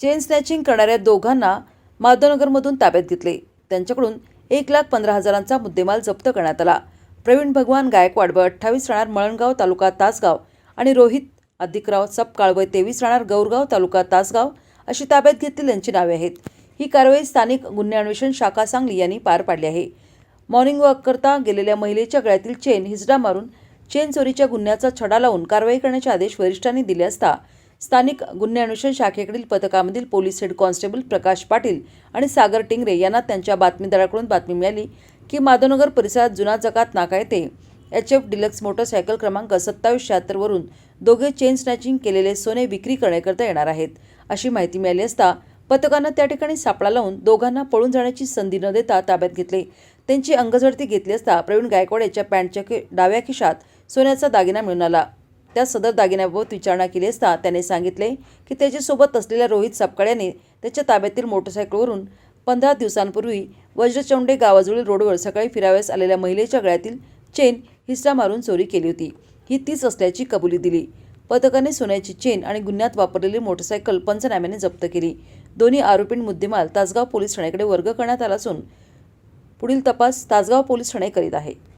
Chain snatching करणाऱ्या दोघांना माधवनगरमधून ताब्यात घेतले. त्यांच्याकडून एक लाख पंधरा हजारांचा मुद्देमाल जप्त करण्यात आला. प्रवीण भगवान गायकवाड व अठ्ठावीस राहणार मळणगाव तालुका तासगाव आणि रोहित अधिकराव सपकाळ व तेवीस राहणार गौरगाव तालुका तासगाव अशी ताब्यात घेतलेली यांची नावे आहेत. ही कारवाई स्थानिक गुन्हे अन्वेषण शाखा सांगली यांनी पार पाडली आहे. मॉर्निंग वॉक करता गेलेल्या महिलेच्या गळ्यातील चेन हिजडा मारून चेन चोरीच्या गुन्ह्याचा छडा लावून कारवाई करण्याचे आदेश वरिष्ठांनी दिले असता स्थानिक गुन्हे अन्वेषण शाखेकडील पथकामधील police head constable Prakash Patil आणि सागर टिंगरे यांना त्यांच्या बातमीदाराकडून बातमी मिळाली की माधवनगर परिसरात जुना जकात नाका येथे एच एफ डिलक्स मोटरसायकल क्रमांक सत्तावीस शहात्तरवरून दोघे चेन स्नॅचिंग केलेले सोने विक्री करण्याकरता येणार आहेत. अशी माहिती मिळाली असता पथकानं त्या ठिकाणी सापळा लावून दोघांना पळून जाण्याची संधी न देता ताब्यात घेतले. त्यांची अंगझडती घेतली असता प्रवीण गायकवाड याच्या पॅन्टच्या खि- डाव्या खिशात सोन्याचा दागिना मिळून आला. त्या सदर दागिन्याबाबत विचारणा केली असता त्याने सांगितले की त्याच्यासोबत असलेल्या रोहित सपकाळ त्याच्या ताब्यातील मोटरसायकलवरून पंधरा दिवसांपूर्वी वज्रचौंडे गावाजवळील रोडवर सकाळी फिराव्यास आलेल्या महिलेच्या गळ्यातील चेन हिस्सा मारून चोरी केली होती. ही तीच असल्याची कबुली दिली. पथकाने सोन्याची चेन आणि गुन्ह्यात वापरलेली मोटरसायकल पंचनाम्याने जप्त केली. दोन्ही आरोपींनी मुद्देमाल तासगाव पोलीस ठाण्याकडे वर्ग करण्यात आला असून पुढील तपास तासगाव पोलीस ठाणे करीत आहे.